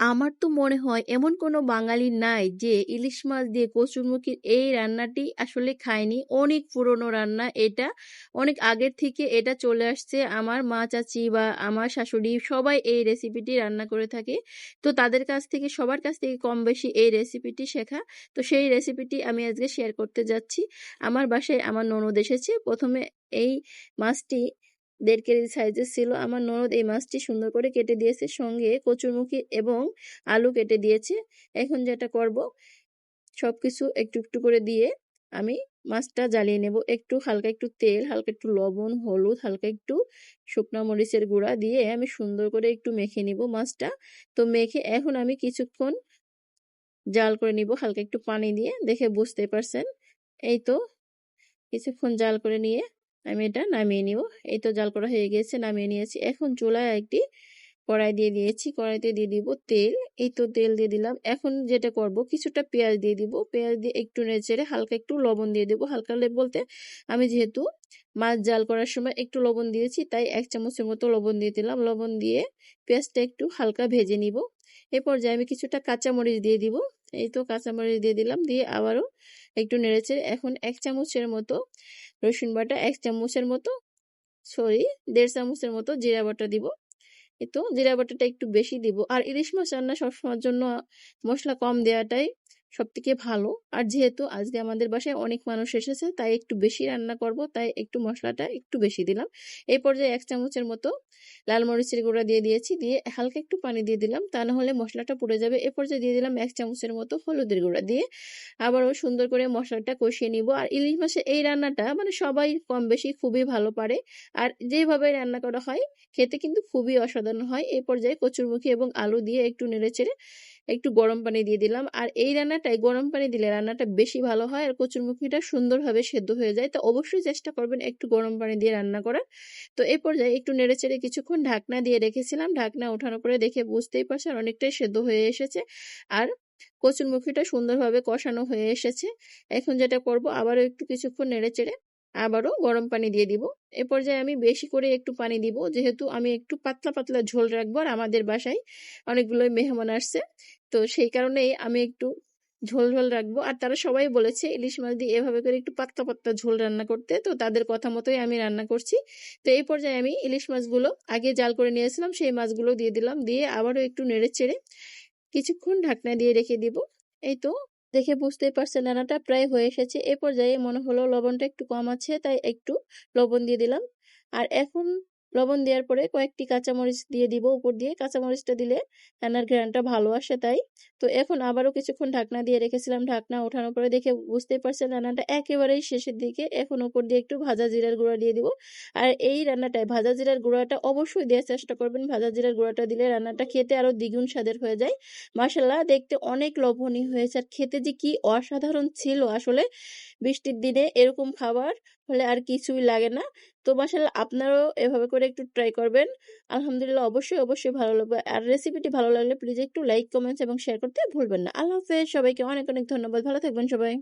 আমার তো মনে হয় এমন কোনো বাঙালি নাই যে ইলিশ মাছ দিয়ে কচুরমুখির এই রান্নাটি আসলে খায়নি। অনেক পুরনো রান্না এটা। অনেক আগের থেকে এটা চলে আসছে। আমার মা চাচি বা আমার শাশুড়ি সবাই এই রেসিপিটি রান্না করে থাকে। তো তাদের কাছ থেকে, সবার কাছ থেকে কম বেশি এই রেসিপিটি শেখা। তো সেই রেসিপিটি আমি আজকে শেয়ার করতে যাচ্ছি। আমার বাসায় আমার ননদ এসেছে। প্রথমে এই মাছটি দেড় কেজি সাইজের ছিল। আমার ননদ এই মাছটি সুন্দর করে কেটে দিয়েছে, সঙ্গে কচুরমুখী এবং আলু কেটে দিয়েছে। এখন যেটা করব সব কিছু একটু একটু করে দিয়ে আমি মাছটা জ্বালিয়ে নেব। একটু হালকা একটু তেল, হালকা একটু লবণ, হলুদ, হালকা একটু শুকনা মরিচের গুঁড়া দিয়ে আমি সুন্দর করে একটু মেখে নিব মাছটা। তো মেখে এখন আমি কিছুক্ষণ জাল করে নিব, হালকা একটু পানি দিয়ে। দেখে বুঝতে পারছেন? এই তো, কিছুক্ষণ জাল করে নিয়ে আমি এটা, নামিয়ে নিব। এই তো জাল করা হয়ে গেছে, নামিয়ে নিয়েছি। এখন চুলায় একটি কড়াই দিয়ে দিয়েছি। কড়াইতে দিয়ে দিব তেল। এই তো তেল দিয়ে দিলাম। এখন যেটা করব, কিছুটা পেঁয়াজ দিয়ে দিব। পেঁয়াজ দিয়ে একটু নেড়ে হালকা একটু লবণ দিয়ে দেবো। হালকা লেপ বলতে আমি যেহেতু মাছ জাল করার সময় একটু লবণ দিয়েছি, তাই এক চামচের মতো লবণ দিয়ে দিলাম। লবণ দিয়ে পেঁয়াজটা একটু হালকা ভেজে নিব। এ পর্যায়ে আমি কিছুটা কাঁচামরিচ দিয়ে দিব। এই তো কাঁচামরিচ দিয়ে দিলাম। দিয়ে আবারও একটু নেড়েছে এখন এক চামচের মতো রসুন বাটা এক চামচের মতো সরি দেড় চামচের মতো জিরা বাটা দিব। তো জিরা বাটাটা একটু বেশি দিব। আর ইলিশ মাছ রান্না সবসময়ের জন্য মশলা কম দেওয়াটাই সব থেকে ভালো। আর যেহেতু আজকে আমাদের বাসায় অনেক মানুষ এসেছে, তাই একটু বেশি রান্না করব, তাই একটু মশলাটা একটু বেশি দিলাম। এই পর্যায়ে এক চামচের মতো লাল মরিচের গুঁড়া দিয়ে দিয়েছি, দিয়ে হালকা একটু পানি দিয়ে দিলাম, তা না হলে মশলাটা পুড়ে যাবে। এ পর্যায়ে দিয়ে দিলাম এক চামচের মতো হলুদের গুঁড়া দিয়ে আবারও সুন্দর করে মশলাটা কষিয়ে নিব। আর ইলিশ মাছের এই রান্নাটা মানে সবাই কম বেশি খুবই ভালো পারে। আর যেভাবে রান্না করা হয়, খেতে কিন্তু খুবই অসাধারণ হয়। এই পর্যায়ে কচুরমুখী এবং আলু দিয়ে একটু নেড়ে চেড়ে একটু গরম পানি দিয়ে দিলাম। আর এই রান্নাটাই গরম পানি দিলে রান্নাটা বেশি ভালো হয় আর কচুরমুখিটা সুন্দরভাবে সেদ্ধ হয়ে যায়। তো অবশ্যই চেষ্টা করবেন একটু গরম পানি দিয়ে রান্না করার। তো এই পর্যায়ে একটু নেড়ে চেড়ে কিছুক্ষণ ঢাকনা দিয়ে রেখেছিলাম। ঢাকনা ওঠানোর পরে দেখে বুঝতেই পারছেন অনেকটাই সেদ্ধ হয়ে এসেছে। আর কচুরমুখিটা সুন্দরভাবে কষানো হয়ে এসেছে। এখন যেটা করব, আবারও একটু কিছুক্ষণ নেড়ে চেড়ে আবারও গরম পানি দিয়ে দিব। এ পর্যায়ে আমি বেশি করে একটু পানি দিব। যেহেতু আমি একটু পাতলা পাতলা ঝোল রাখব আর আমাদের বাসায় অনেকগুলো মেহমান আসছে। তো সেই কারণেই আমি একটু ঝোল ঝোল রাখব। আর তারা সবাই বলেছে, ইলিশ মাছ দিয়ে এভাবে করে একটু পাতলা পাতলা ঝোল রান্না করতে। তো তাদের কথা মতোই আমি রান্না করছি। তো এই পর্যায়ে আমি ইলিশ মাছগুলো আগে জাল করে নিয়েছিলাম, সেই মাছগুলো দিয়ে দিলাম। দিয়ে আবারও একটু নেড়ে চেড়ে কিছুক্ষণ ঢাকনা দিয়ে রেখে দিব। এই তো দেখে বুঝতেই পারছেন রান্নাটা প্রায় হয়ে এসেছে। এ পর্যায়ে মনে হলো লবণটা একটু কম আছে, তাই একটু লবণ দিয়ে দিলাম। আর এখন লবণ দেওয়ার পরে কয়েকটি কাঁচামরিচ দিয়ে দিব, উপর দিয়ে। কাঁচামরিচটা দিলে রান্নার ঘ্রানটা ভালো আসে তাই। তো এখন আবারও কিছুক্ষণ ঢাকনা দিয়ে রেখেছিলাম। ঢাকনা ওঠানোর পরে দেখে বুঝতেই পারছেন রান্নাটা একেবারেই শেষের দিকে। এখন উপর দিয়ে একটু ভাজা জিরার গুঁড়া দিয়ে দিব। আর এই রান্নাটায় ভাজা জিরার গুঁড়াটা অবশ্যই দেওয়ার চেষ্টা করবেন। ভাজা জিরার গুঁড়াটা দিলে রান্নাটা খেতে আরও দ্বিগুণ স্বাদের হয়ে যায়। মাসাল্লাহ দেখতে অনেক লবণী হয়েছে। আর খেতে যে কি অসাধারণ ছিল আসলে। বৃষ্টির দিনে এরকম খাবার হলে আর কিছুই লাগে না। তো মাসাল আপনারাও এভাবে করে একটু ট্রাই করবেন। আলহামদুলিল্লাহ অবশ্যই অবশ্যই ভালো লাগবে। আর রেসিপিটি ভালো লাগলে প্লিজ একটু লাইক কমেন্টস এবং শেয়ার করতে ভুলবেন না। আল্লাহ হাফেজ, সবাইকে অনেক অনেক ধন্যবাদ। ভালো থাকবেন সবাই।